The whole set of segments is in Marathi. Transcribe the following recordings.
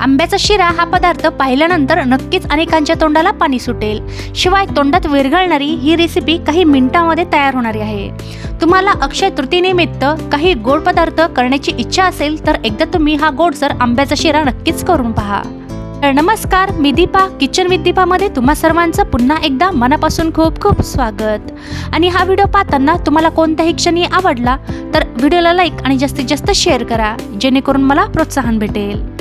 आंब्याचा शिरा हा पदार्थ पाहिल्यानंतर नक्कीच अनेकांच्या तोंडाला पाणी सुटेल. शिवाय तोंडात विरघळणारी ही रेसिपी काही मिनिटांमध्ये तयार होणारी आहे. तुम्हाला अक्षय तृतीनिमित्त काही गोड पदार्थ करण्याची इच्छा असेल तर एकदा तुम्ही हा गोडसर आंब्याचा शिरा नक्कीच करून पहा. तर नमस्कार मी दीपा. किचन विथ दीपामध्ये तुम्हा सर्वांचं पुन्हा एकदा मनापासून खूप खूप स्वागत. आणि हा व्हिडिओ पाहताना तुम्हाला कोणत्याही क्षणी आवडला तर व्हिडिओला लाईक आणि जास्तीत जास्त शेअर करा जेणेकरून मला प्रोत्साहन भेटेल.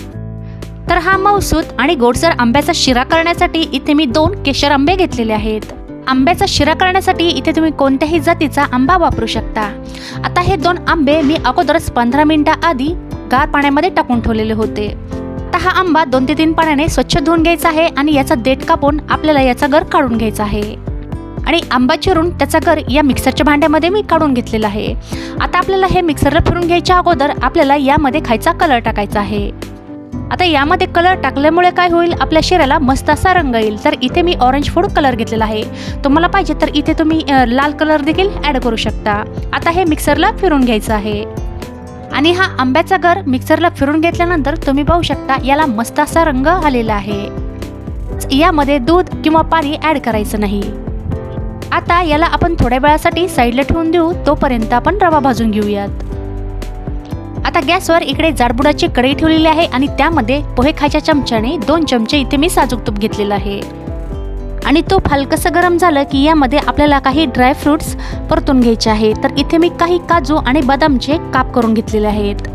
तर हा मौसूद आणि गोडसर आंब्याचा शिरा करण्यासाठी इथे मी दोन केशर आंबे घेतलेले आहेत. आंब्याचा शिरा करण्यासाठी इथे तुम्ही कोणत्याही जातीचा आंबा वापरू शकता. आता हे दोन आंबे मी अगोदरच पंधरा मिनिटं आधी गार पाण्यामध्ये टाकून ठेवलेले होते. आता हा आंबा दोन ते तीन पाण्याने स्वच्छ धुवून घ्यायचा आहे आणि याचा देठ कापून आपल्याला याचा गर काढून घ्यायचा आहे. आणि आंबा चिरून त्याचा गर या मिक्सरच्या भांड्यामध्ये मी काढून घेतलेला आहे. आता आपल्याला हे मिक्सरला फिरून घ्यायच्या अगोदर आपल्याला यामध्ये खायचा कलर टाकायचा आहे. आता यामध्ये कलर टाकल्यामुळे काय होईल? आपल्या शिऱ्याला मस्त असा रंग येईल. तर इथे मी ऑरेंज फूड कलर घेतलेला आहे. तुम्हाला पाहिजे तर इथे तुम्ही लाल कलर देखील ॲड करू शकता. आता हे मिक्सरला फिरून घ्यायचं आहे. आणि हा आंब्याचा घर मिक्सरला फिरून घेतल्यानंतर तुम्ही पाहू शकता याला मस्त असा रंग आलेला आहे. यामध्ये दूध किंवा पाणी ॲड करायचं नाही. आता याला आपण थोड्या वेळासाठी साईडला ठेवून देऊ तोपर्यंत आपण रवा भाजून घेऊयात. आता गॅसवर इकडे जाडबुडाची कढई ठेवलेली आहे आणि त्यामध्ये पोहे खायच्या चमच्याने दोन चमचे इथे मी साजूक तूप घेतलेलं आहे. आणि तो हलकंसं गरम झालं की यामध्ये आपल्याला काही ड्रायफ्रुट्स परतून घ्यायचे आहे तर इथे मी काही काजू आणि बदामचे काप करून घेतलेले आहेत.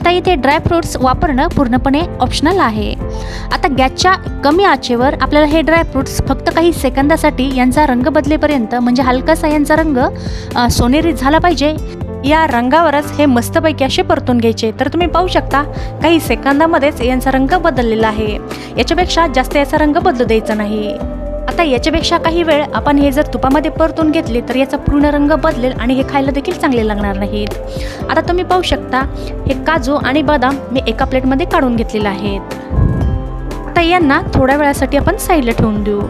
आता इथे ड्रायफ्रुट्स वापरणं पूर्णपणे ऑप्शनल आहे. आता गॅसच्या कमी आचेवर आपल्याला हे ड्रायफ्रुट्स फक्त काही सेकंदासाठी यांचा रंग बदलेपर्यंत म्हणजे हलकासा यांचा रंग सोनेरी झाला पाहिजे. या रंगावरच हे मस्तपैकी असे परतून घ्यायचे. तर तुम्ही पाहू शकता काही सेकंदामध्येच यांचा रंग बदललेला आहे. याच्यापेक्षा जास्त याचा रंग बदलू द्यायचा नाही. आता याच्यापेक्षा काही वेळ आपण हे जर तुपामध्ये परतून घेतले तर याचा पूर्ण रंग बदलेल आणि हे खायला देखील चांगले लागणार नाहीत. आता तुम्ही पाहू शकता हे काजू आणि बदाम मी एका प्लेटमध्ये काढून घेतलेले आहेत. आता यांना थोड्या वेळासाठी आपण साईडला ठेवून देऊ.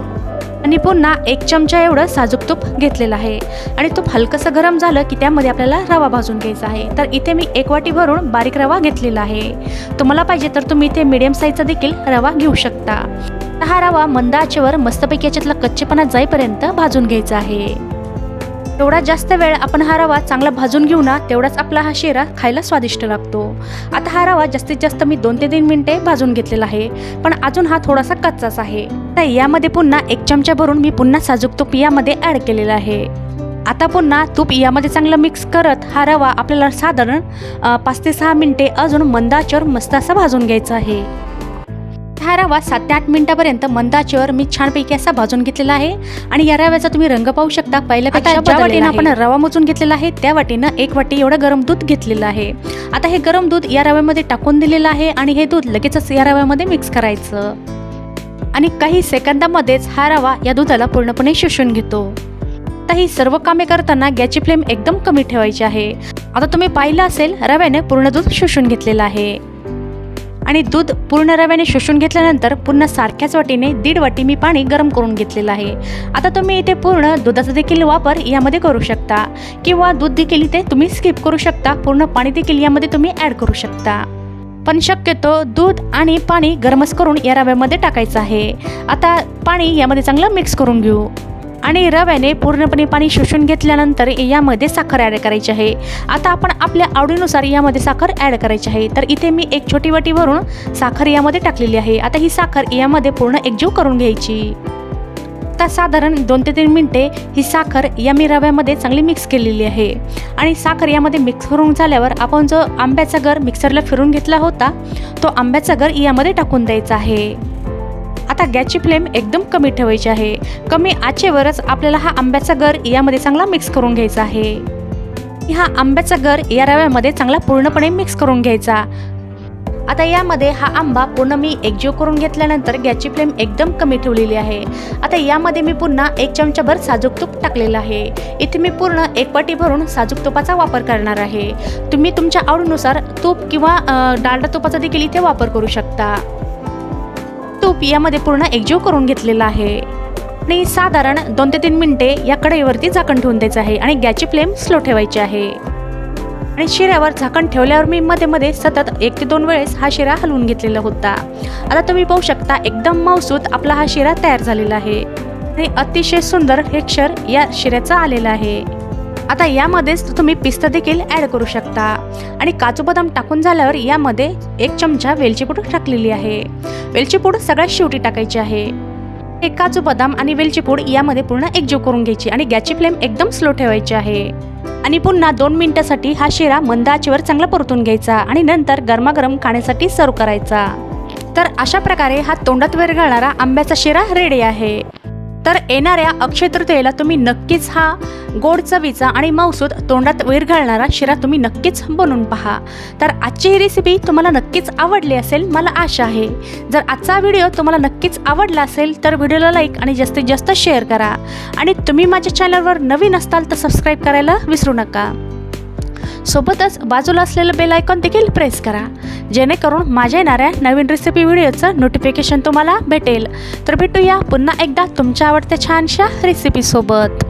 आणि पुन्हा एक चमचा एवढं साजूक तूप घेतलेलं आहे. आणि तूप हलकंसं गरम झालं की त्यामध्ये आपल्याला रवा भाजून घ्यायचा आहे. तर इथे मी एक वाटी भरून बारीक रवा घेतलेला आहे. तुम्हाला पाहिजे तर तुम्ही इथे मिडियम साईजचा देखील रवा घेऊ शकता. हा रवा मंद आचेवर मस्तपैकी याच्यातला कच्चेपणा जाईपर्यंत भाजून घ्यायचा आहे. जेवढा जास्त वेळ आपण हा रवा चांगला भाजून घेऊ ना तेवढाच आपला हा शिरा खायला स्वादिष्ट लागतो. आता हा रवा जास्तीत जास्त मी दोन ते तीन मिनिटे भाजून घेतलेला आहे पण अजून हा थोडासा कच्चाच आहे. तर यामध्ये पुन्हा एक चमचा भरून मी पुन्हा साजूक तूप यामध्ये ॲड केलेला आहे. आता पुन्हा तूप यामध्ये चांगलं मिक्स करत हा रवा आपल्याला साधारण पाच ते सहा मिनिटे अजून मंदाचर मस्त असा भाजून घ्यायचा आहे. हा रवा सात ते आठ मिनिटापर्यंत मंदाच्यावर मी छानपैकी असा भाजून घेतलेला आहे. आणि या रव्याचा तुम्ही रंग पाहू शकता. पहिल्यापेक्षा ज्या वाटीनं आपण रवा मोजून घेतलेला आहे त्या वाटीनं एक वाटी एवढं गरम दूध घेतलेलं आहे. आता हे गरम दूध या रव्यामध्ये टाकून दिलेलं आहे आणि हे दूध लगेचच या रव्यामध्ये मिक्स करायचं. आणि काही सेकंदामध्येच हा रवा या दुधाला पूर्णपणे शोषून घेतो. आता ही सर्व कामे करताना गॅसची फ्लेम एकदम कमी ठेवायची आहे. आता तुम्ही पाहिलं असेल रव्याने पूर्ण दूध शोषून घेतलेलं आहे. आणि दूध पूर्ण रव्याने शोषून घेतल्यानंतर पुन्हा सारख्याच वाटीने दीड वाटी मी पाणी गरम करून घेतलेलं आहे. आता तुम्ही इथे पूर्ण दुधाचा देखील वापर यामध्ये करू शकता. किंवा दूध देखील इथे तुम्ही स्किप करू शकता. पूर्ण पाणी देखील यामध्ये तुम्ही ॲड करू शकता. पण शक्यतो दूध आणि पाणी गरमच करून या रव्यामध्ये टाकायचं आहे. आता पाणी यामध्ये चांगलं मिक्स करून घेऊ. आणि रव्याने पूर्णपणे पाणी शोषून घेतल्यानंतर यामध्ये साखर ॲड करायची आहे. आता आपण आपल्या आवडीनुसार यामध्ये साखर ॲड करायची आहे. तर इथे मी एक छोटी वाटी भरून साखर यामध्ये टाकलेली आहे. आता ही साखर यामध्ये पूर्ण एकजीव करून घ्यायची. आता साधारण दोन ते तीन मिनटे ही साखर या मी रव्यामध्ये चांगली मिक्स केलेली आहे. आणि साखर यामध्ये मिक्स करून झाल्यावर आपण जो आंब्याचा गर मिक्सरला फिरून घेतला होता तो आंब्याचा गर यामध्ये टाकून द्यायचा आहे. आता गॅसची फ्लेम एकदम कमी ठेवायची आहे. कमी आचेवरच आपल्याला हा आंब्याचा गर यामध्ये चांगला मिक्स करून घ्यायचा आहे. हा आंब्याचा गर या रव्यामध्ये चांगला पूर्णपणे मिक्स करून घ्यायचा. आता यामध्ये हा आंबा पूर्ण मी एकजीव करून घेतल्यानंतर गॅसची फ्लेम एकदम कमी ठेवलेली आहे. आता यामध्ये मी पुन्हा एक चमचाभर साजूक तूप टाकलेलं आहे. इथे मी पूर्ण एक वाटी भरून साजूक तुपाचा वापर करणार आहे. तुम्ही तुमच्या आवडीनुसार तूप किंवा डालडा तुपाचा देखील इथे वापर करू शकता. तूप यामध्ये पूर्ण एकजीव करून घेतलेला आहे. आणि साधारण दोन ते तीन मिनटे या कढईवरती झाकण ठेवून द्यायचं आहे आणि गॅसची फ्लेम स्लो ठेवायची आहे. आणि शिऱ्यावर झाकण ठेवल्यावर मी मध्ये मध्ये सतत एक ते दोन वेळेस हा शिरा हलवून घेतलेला होता. आता तुम्ही पाहू शकता एकदम मौसूत आपला हा शिरा तयार झालेला आहे. आणि अतिशय सुंदर हे क्षर या शिऱ्याचा आलेला आहे. आता यामध्येच तुम्ही पिस्ता देखील ॲड करू शकता. आणि काजू बदाम टाकून झाल्यावर यामध्ये एक चमचा वेलची पूड टाकलेली आहे. वेलची पूड सगळ्यात शेवटी टाकायची आहे. हे काजू बदाम आणि वेलची पूड यामध्ये पूर्ण एकजीव करून घ्यायची आणि गॅसची फ्लेम एकदम स्लो ठेवायची आहे. आणि पुन्हा दोन मिनिटासाठी हा शिरा मंद आचेवर चांगला परतून घ्यायचा आणि नंतर गरमागरम खाण्यासाठी सर्व करायचा. तर अशा प्रकारे हा तोंडात विरघळणारा आंब्याचा शिरा रेडी आहे. तर येणाऱ्या अक्षय तृतीयेला तुम्ही नक्कीच हा गोड चवीचा आणि मौसूद तोंडात विरघळणारा शिरा तुम्ही नक्कीच बनवून पहा. तर आजची ही रेसिपी तुम्हाला नक्कीच आवडली असेल मला आशा आहे. जर आजचा व्हिडिओ तुम्हाला नक्कीच आवडला असेल तर व्हिडिओला लाईक आणि जास्तीत जास्त शेअर करा. आणि तुम्ही माझ्या चॅनलवर नवीन असताल तर सबस्क्राईब करायला विसरू नका. सोबतच बाजूला असलेलं बेल आयकॉन देखील प्रेस करा. जेणेकरून माझ्या येणाऱ्या नवीन रेसिपी व्हिडिओचं नोटिफिकेशन तुम्हाला भेटेल. तर भेटूया पुन्हा एकदा तुमच्या आवडत्या छानशा रेसिपीसोबत